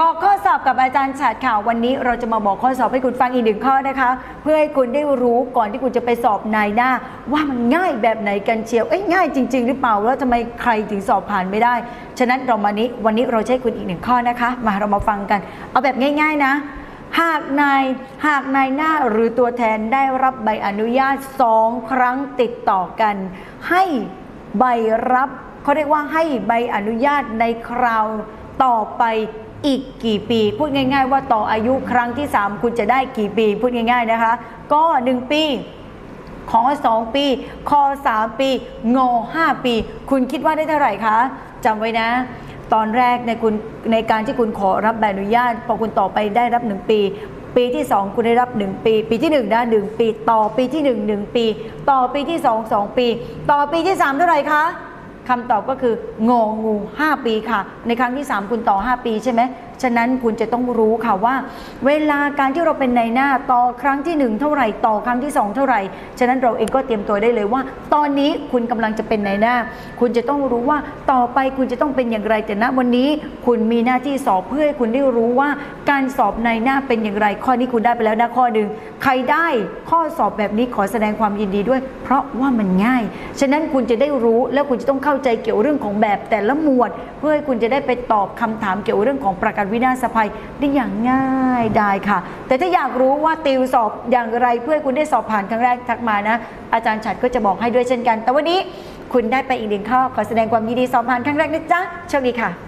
บอกข้อสอบกับอาจารย์ฉัดข่าววันนี้ เราจะมาบอกข้อสอบให้คุณฟังอีกหนึ่งข้อนะคะ เพื่อให้คุณได้รู้ก่อนที่คุณจะไปสอบนายหน้า ว่ามันง่ายแบบไหนกันเชียวเอ้ยง่ายจริง ๆ หรือเปล่าแล้วทำไมใครถึงสอบผ่านไม่ได้ ฉะนั้นเรามานี้วันนี้เราให้คุณอีกหนึ่งข้อนะคะ มาเรามาฟังกัน เอาแบบง่าย ๆนะหากนายหากนายหน้าหรือตัวแทนได้รับใบอนุญาตสองครั้งติดต่อกัน ให้ใบรับเขาเรียกว่าให้ใบอนุญาตในคราว ต่อไปอีกกี่ปี พูดง่าย ๆ ว่าต่ออายุครั้งที่ 3 คุณจะได้กี่ปี พูดง่าย ๆนะคะ ก็ 1 ปีขอ 2 ปี คอ 3 ปีงอ5ปี คุณคิดว่าได้เท่าไหร่คะจำไว้นะ ตอนแรกในคุณในการที่คุณขอรับใบอนุญาตพอคุณต่อไปได้รับ 1 ปี ปีที่ 2 คุณได้รับ 1 ปี ปีที่1นะ1ปี ต่อปีที่ 1 1 ปี ต่อปีที่ 2 2 ปี ต่อปีที่ 3 เท่าไหร่คะ คำตอบก็คืององู 5 ปีค่ะ ในครั้งที่ 3 คุณต่อ 5 ปีใช่ไหม ฉะนั้นคุณจะต้องรู้ค่ะว่า เวลาการที่เราเป็นในหน้าต่อครั้งที่ 1 เท่าไหร่ต่อครั้งที่ 2 เท่าไหร่ ฉะนั้นเราเองก็เตรียมตัวได้เลยว่า ตอนนี้คุณกำลังจะเป็นในหน้า คุณจะต้องรู้ว่าต่อไปคุณจะต้องเป็นอย่างไรแต่ณวันนี้คุณมีหน้าที่สอบเพื่อให้คุณได้รู้ว่าการสอบในหน้าเป็นอย่างไร ข้อนี้คุณได้ไปแล้วนะข้อหนึ่งใครได้ข้อสอบแบบนี้ขอแสดงความยินดีด้วย เพราะว่ามันง่าย ฉะนั้นคุณจะได้รู้แล้วคุณจะต้องเข้าใจเกี่ยวเรื่องของแบบแต่ละหมวด เพื่อให้คุณจะได้ไปตอบคำถามเกี่ยวเรื่องของประกันวินาศภัยได้อย่างง่ายได้ค่ะ แต่ถ้าอยากรู้ว่าติวสอบอย่างไรเพื่อให้คุณได้สอบผ่านครั้งแรกทักมานะ อาจารย์ฉัดก็จะบอกให้ด้วยเช่นกัน แต่วันนี้คุณได้ไปอีกหนึ่งข้อขอแสดงความยินดีสอบผ่านครั้งแรกนะจ๊ะโชคดีค่ะ